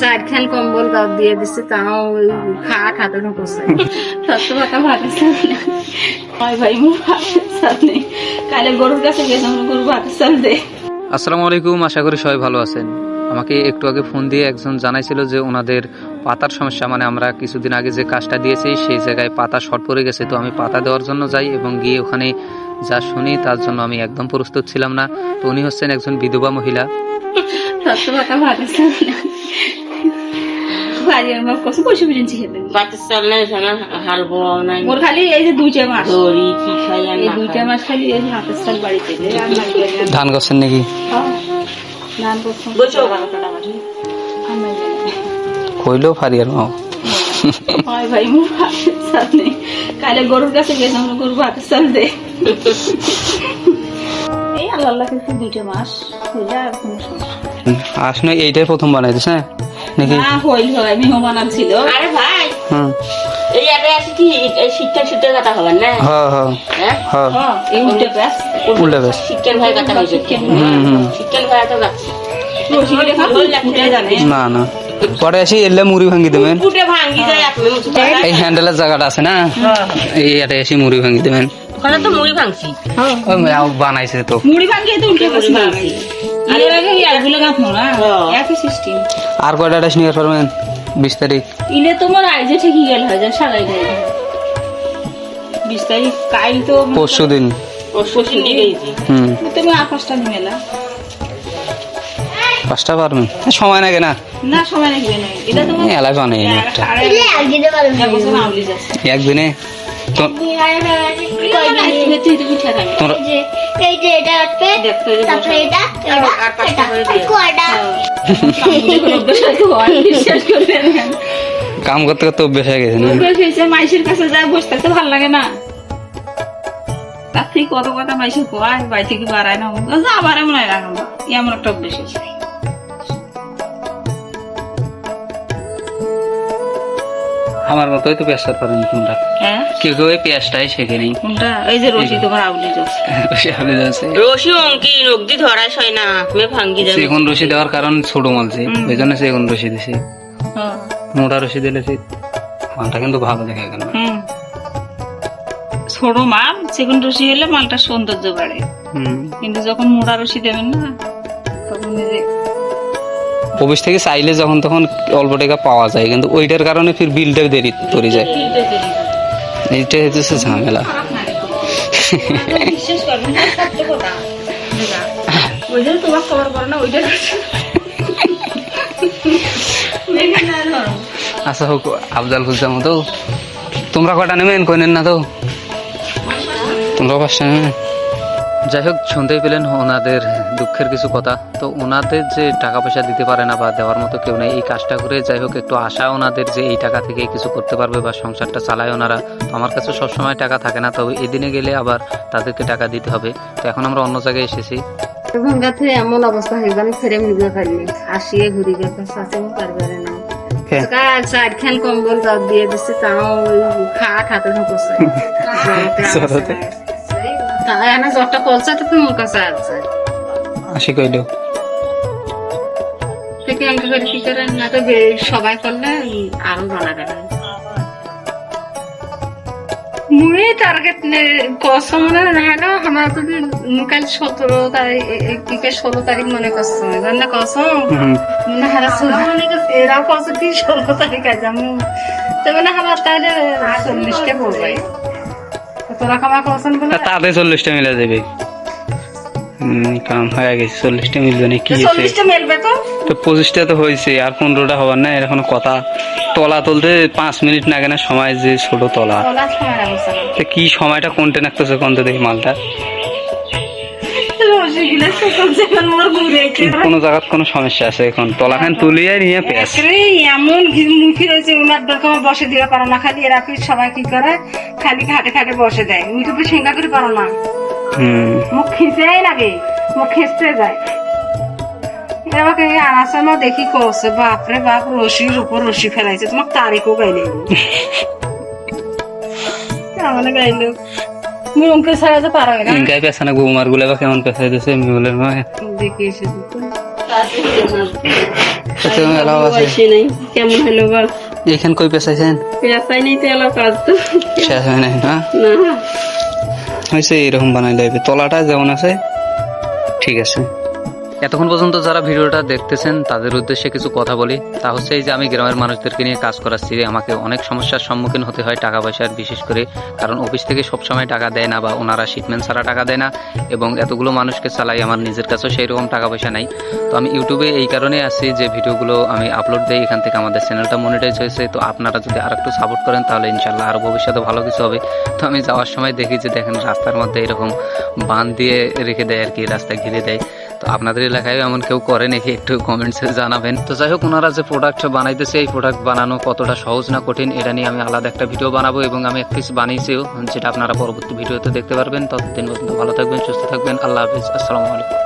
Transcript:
চারখান কম্বল গাও দিয়ে দিচ্ছে তাও ওই খা ঢুকছে সত্য কথা ভাতের হয় ভাই মুখ ভাতের চাল নেই। কালে গরুর কাছে গেছে আমরা গরু ভাতের চাল দে। আসসালামু আলাইকুম আশা করি সবাই ভালো আছেন। আমাকে একটু আগে ফোন দিয়ে একজন জানাইছিল যে ওনাদের পাতার সমস্যা মানে আমরা কিছুদিন আগে যে কাজটা দিয়েছি সেই জায়গায় পাতা শর্ট পড়ে গেছে তো আমি পাতা দেওয়ার জন্য যাই এবং গিয়ে ওখানে যা শুনি তার জন্য আমি একদম প্রস্তুত ছিলাম না। তো উনি হচ্ছেন একজন বিধবা মহিলা। সত্য কথা ভাতের চাল খেতে? হালবো নাই। মোর খালি এই যে দুইটা মাস। দড়ি কি খাই এই দুইটা মাস খালি এই হাতের চাল বাড়িতে। যে রান্না করে রান্না- ধান করছেন নাকি? হ্যাঁ। ধান বুঝছ ফারি আর মাও। হয় ভাই ভাতের চাল নেই। কালে গরুর কাছে গেছে আমরা গরু ভাতের চাল দে। এই আল্লাহ আল্লাহ দুইটা মাস হইলে আর কোনো সমস্যা আসলে এইটাই প্রথম বানাইছিস হ্যাঁ? নাকি? না হয় মেহমান ছিল আরে ভাই হুম। এই আগে কি? এই শীতকাল শীতের কথা হবে না? হ্যাঁ হ্যাঁ। হ্যাঁ? হ্যাঁ। হ্যাঁ এই উল্টে ব্যাস। উল্টা ভাই কথা হয়েছে হুম হুম। ভাই তো না না। পরে আসি এলে মুড়ি ভাঙি দেবেন। মুছে এই হ্যান্ডেলের জায়গাটা আছে না? এই এটা এসে মুড়ি ভাঙি দেবেন। ওখানে তো মুড়ি ভাঙছি। বানাইছে তো। মুড়ি ভাঙিয়ে তো উল্টে বসে। আর কয়টা ডেস নিয়ে পারবেন বিশ তারিখ। ইলে তোমার আইজে ঠিকই গেল হয় যা সারাই বিশ তারিখ কাল তো পরশু দিন। পরশু দিনে গেছি। হুম। তুমি আর পাঁচটা মেলা পাঁচটা পারবেন সময় লাগে না। না সময় লাগবে না। এটা তোমার একদিনে? কাম করতে করতে অভ্যেস হয়ে গেছে হয়েছে, মাইসের কাছে যায় বসে থাকতে ভালো লাগে না। তার থেকে কত কথা মাইসে কয়, বাড়ি থেকে বাড়ায় না যা আবার এমন হয় এমন একটা অভ্যাস হয়েছে। আমার মতোই তো পেঁয়াজটা পারেন তোমরা হ্যাঁ? কেউ কেউ এই পেঁয়াজটাই শেখে নেই। কোনটা? এই যে রশি তোমার আউলি যাচ্ছে রশি অঙ্কি নগদি ধরাই হয় না মে ভাঙ্গি যাবে সেগুন রশি দেওয়ার কারণ ছোট মালছে ওই জন্য সেগুন রশি দিছি। মোটা রশি দিলে সে মালটা কিন্তু ভালো দেখে হুম। ছোট মাল সেগুন রশি হলে মালটা সৌন্দর্য বাড়ে। হুম। কিন্তু যখন মোটা রশি দেবেন না অফিস থেকে চাইলে যখন তখন অল্প টাকা পাওয়া যায়, কিন্তু ওইটার কারণে ফির বিলটা দেরি করে যায়। এইটা হচ্ছে ঝামেলা। আচ্ছা হোক, আফজাল খুঁজতাম তো তোমরা কটা নেবেন কই নেন না তো। তোমরা পাঁচটা নেবেন যাই হোক শুনতেই পেলেন ওনাদের দুঃখের কিছু কথা। তো ওনাদের যে টাকা পয়সা দিতে পারে না বা দেওয়ার মতো কেউ নেই এই কাজটা করে যাই হোক একটু আশা ওনাদের যে এই টাকা থেকে কিছু করতে পারবে বা সংসারটা চালায় ওনারা। তো আমার কাছে সবসময় টাকা থাকে না তবে এদিনে গেলে আবার তাদেরকে টাকা দিতে হবে। তো এখন আমরা অন্য জায়গায় এসেছি। ভাঙ্গাতে এমন অবস্থা হয়ে ফেরে নিতে পারিনি। আসিয়ে ঘুরি গেছে শাসন পারবে না। চারখান কম্বল দিয়ে দিচ্ছে তাও খা খাতে ঢুকছে। না থেকে করে কি করেন না তো সবাই করলে আরও জানা যাবে মুই টার্গেট কসম হয় না তো কাল সতেরো তারিখ কি ষোলো তারিখ মনে করছ জানা কসম মনে মনে করছে এরাও কত কি ষোলো তারিখ আমি মানে আমার তাহলে চল্লিশটা পড়বে। তাতে চল্লিশটা মিলে যাবে কাম হয়ে গেছে চল্লিশটা মিলবে না কি হয়েছে? তো? পঁচিশটা তো হয়েছে আর পনেরোটা হবার না এরকম কথা। তলা তুলতে পাঁচ মিনিট না কেন সময় যে ছোট তলা। না কি সময়টা কোনটা নাকতেছে কোনটা দেখি মালটা? কোনো জায়গার কোনো সমস্যা আছে এখন? তলাখান তুলিয়ে নিয়ে পেঁয়াজ। এমন মুখি রয়েছে উনার দরকার বসে পারো না। খালি এরা সবাই কি করে? খালি ঘাটে ঘাটে বসে দেয় তো সিঙ্গা করে পারো না। মুখ খিঁচেই লাগে মুখ খিঁচতে যায়। দেখি করছে বাপরে বাপ রশির উপর রশি ফেলাইছে তোমার তারিখও গাইলো ছাড়া তো পারবে না গায়ে পেছানা বৌমারগুলো বা কেমন পেছাই দিছে মিউলের দেখি এসে তো। আছে। নাই নেই কেমন হলো বা এখান কই পেছাইছেন? পেছাই নাই তো এলো কাজ তো শেষ হয় নাই না? না। হইছে এরকম বানাই লাইবে তলাটা যেমন আছে ঠিক আছে। এতক্ষণ পর্যন্ত যারা ভিডিওটা দেখতেছেন, তাদের উদ্দেশ্যে কিছু কথা বলি। তা হচ্ছে এই যে আমি গ্রামের মানুষদেরকে নিয়ে কাজ করাচ্ছি আমাকে অনেক সমস্যার সম্মুখীন হতে হয় টাকা পয়সার বিশেষ করে, কারণ অফিস থেকে সবসময় টাকা দেয় না বা ওনারা শিটমেন্ট ছাড়া টাকা দেয় না এবং এতগুলো মানুষকে চালাই আমার নিজের কাছেও সেই রকম টাকা পয়সা নাই। তো আমি ইউটিউবে এই কারণে আছি যে ভিডিওগুলো আমি আপলোড দিই, এখান থেকে আমাদের চ্যানেলটা মনিটাইজ হয়েছে। তো আপনারা যদি আর একটু সাপোর্ট করেন, তাহলে ইনশাল্লাহ আরও ভবিষ্যতে ভালো কিছু হবে। তো আমি যাওয়ার সময় দেখি যে দেখেন রাস্তার মধ্যে এরকম বান দিয়ে রেখে দেয় আর কি রাস্তা ঘিরে দেয়। তো আপনাদের এলাকায় এমন কেউ করে নাকি? একটু কমেন্টসে জানাবেন। তো যাই হোক, ওনারা যে প্রোডাক্ট বানাইতেছে, এই প্রোডাক্ট বানানো কতটা সহজ না কঠিন, এটা নিয়ে আমি আলাদা একটা ভিডিও বানাবো এবং আমি এক পিস বানিয়েছিও, যেটা আপনারা পরবর্তী ভিডিওতে দেখতে পারবেন। ততদিন পর্যন্ত ভালো থাকবেন, সুস্থ থাকবেন। আল্লাহ হাফিজ, আসসালামু আলাইকুম।